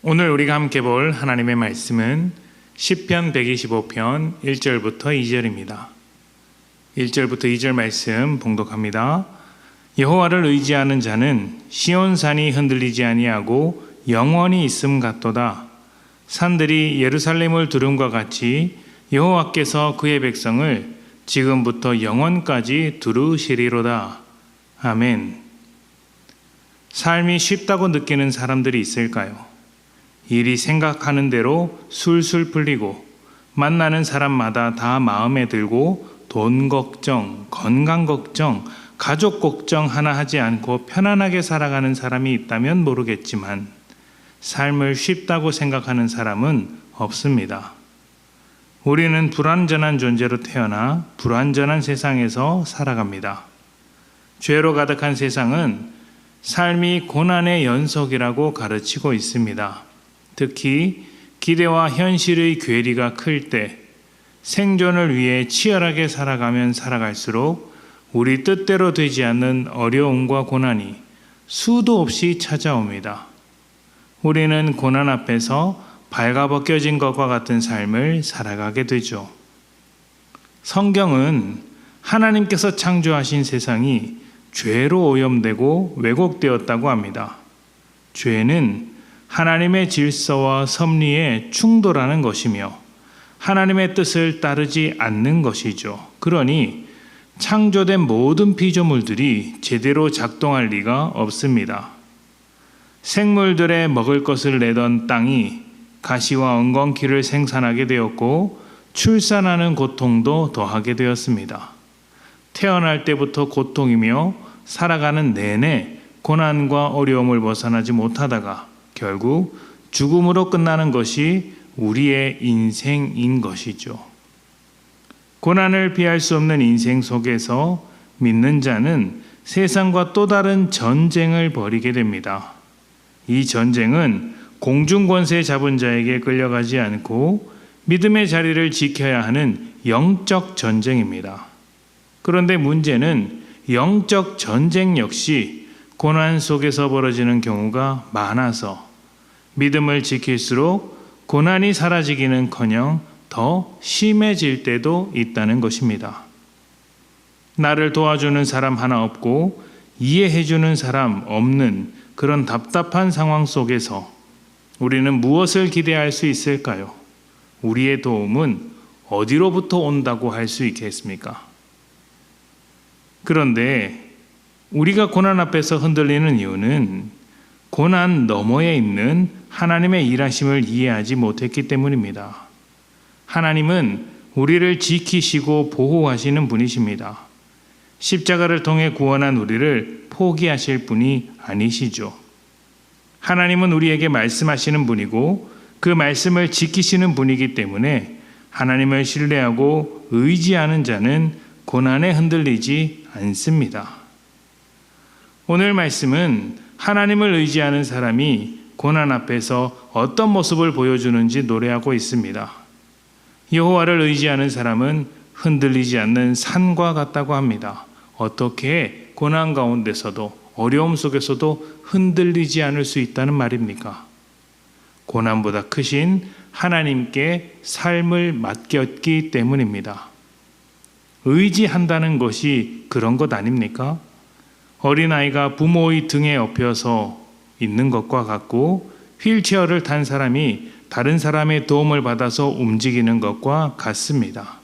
오늘 우리가 함께 볼 하나님의 말씀은 시편 125편 1절부터 2절입니다. 1절부터 2절 말씀 봉독합니다. 여호와를 의지하는 자는 시온 산이 흔들리지 아니하고 영원히 있음 같도다. 산들이 예루살렘을 두름과 같이 여호와께서 그의 백성을 지금부터 영원까지 두루시리로다. 아멘. 삶이 쉽다고 느끼는 사람들이 있을까요? 일이 생각하는 대로 술술 풀리고 만나는 사람마다 다 마음에 들고 돈 걱정, 건강 걱정, 가족 걱정 하나 하지 않고 편안하게 살아가는 사람이 있다면 모르겠지만 삶을 쉽다고 생각하는 사람은 없습니다. 우리는 불완전한 존재로 태어나 불완전한 세상에서 살아갑니다. 죄로 가득한 세상은 삶이 고난의 연속이라고 가르치고 있습니다. 특히 기대와 현실의 괴리가 클 때 생존을 위해 치열하게 살아가면 살아갈수록 우리 뜻대로 되지 않는 어려움과 고난이 수도 없이 찾아옵니다. 우리는 고난 앞에서 발가벗겨진 것과 같은 삶을 살아가게 되죠. 성경은 하나님께서 창조하신 세상이 죄로 오염되고 왜곡되었다고 합니다. 죄는 하나님의 질서와 섭리에 충돌하는 것이며 하나님의 뜻을 따르지 않는 것이죠. 그러니 창조된 모든 피조물들이 제대로 작동할 리가 없습니다. 생물들의 먹을 것을 내던 땅이 가시와 엉겅퀴를 생산하게 되었고 출산하는 고통도 더하게 되었습니다. 태어날 때부터 고통이며 살아가는 내내 고난과 어려움을 벗어나지 못하다가 결국 죽음으로 끝나는 것이 우리의 인생인 것이죠. 고난을 피할 수 없는 인생 속에서 믿는 자는 세상과 또 다른 전쟁을 벌이게 됩니다. 이 전쟁은 공중 권세 잡은 자에게 끌려가지 않고 믿음의 자리를 지켜야 하는 영적 전쟁입니다. 그런데 문제는 영적 전쟁 역시 고난 속에서 벌어지는 경우가 많아서 믿음을 지킬수록 고난이 사라지기는 커녕 더 심해질 때도 있다는 것입니다. 나를 도와주는 사람 하나 없고 이해해주는 사람 없는 그런 답답한 상황 속에서 우리는 무엇을 기대할 수 있을까요? 우리의 도움은 어디로부터 온다고 할 수 있겠습니까? 그런데 우리가 고난 앞에서 흔들리는 이유는 고난 너머에 있는 하나님의 일하심을 이해하지 못했기 때문입니다. 하나님은 우리를 지키시고 보호하시는 분이십니다. 십자가를 통해 구원한 우리를 포기하실 분이 아니시죠. 하나님은 우리에게 말씀하시는 분이고 그 말씀을 지키시는 분이기 때문에 하나님을 신뢰하고 의지하는 자는 고난에 흔들리지 않습니다. 오늘 말씀은 하나님을 의지하는 사람이 고난 앞에서 어떤 모습을 보여주는지 노래하고 있습니다. 여호와를 의지하는 사람은 흔들리지 않는 산과 같다고 합니다. 어떻게 고난 가운데서도 어려움 속에서도 흔들리지 않을 수 있다는 말입니까? 고난보다 크신 하나님께 삶을 맡겼기 때문입니다. 의지한다는 것이 그런 것 아닙니까? 어린아이가 부모의 등에 업혀서 있는 것과 같고 휠체어를 탄 사람이 다른 사람의 도움을 받아서 움직이는 것과 같습니다.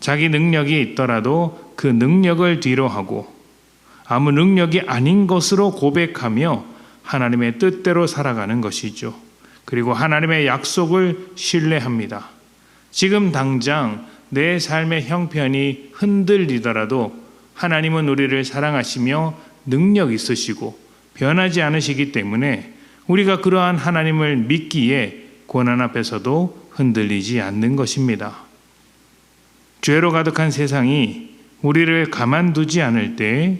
자기 능력이 있더라도 그 능력을 뒤로 하고 아무 능력이 아닌 것으로 고백하며 하나님의 뜻대로 살아가는 것이죠. 그리고 하나님의 약속을 신뢰합니다. 지금 당장 내 삶의 형편이 흔들리더라도 하나님은 우리를 사랑하시며 능력 있으시고 변하지 않으시기 때문에 우리가 그러한 하나님을 믿기에 고난 앞에서도 흔들리지 않는 것입니다. 죄로 가득한 세상이 우리를 가만두지 않을 때,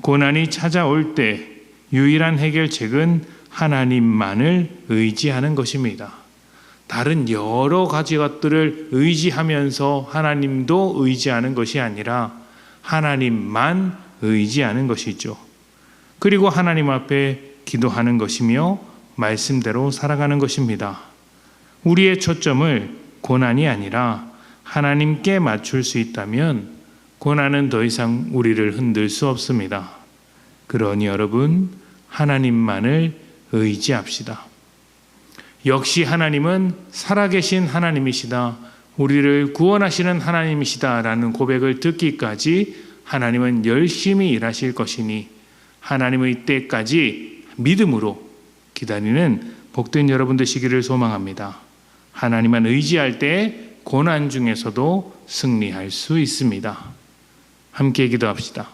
고난이 찾아올 때 유일한 해결책은 하나님만을 의지하는 것입니다. 다른 여러 가지 것들을 의지하면서 하나님도 의지하는 것이 아니라 하나님만 의지하는 것이죠. 그리고 하나님 앞에 기도하는 것이며 말씀대로 살아가는 것입니다. 우리의 초점을 고난이 아니라 하나님께 맞출 수 있다면 고난은 더 이상 우리를 흔들 수 없습니다. 그러니 여러분, 하나님만을 의지합시다. 역시 하나님은 살아계신 하나님이시다. 우리를 구원하시는 하나님이시다라는 고백을 듣기까지 하나님은 열심히 일하실 것이니 하나님의 때까지 믿음으로 기다리는 복된 여러분 되시기를 소망합니다. 하나님만 의지할 때 고난 중에서도 승리할 수 있습니다. 함께 기도합시다.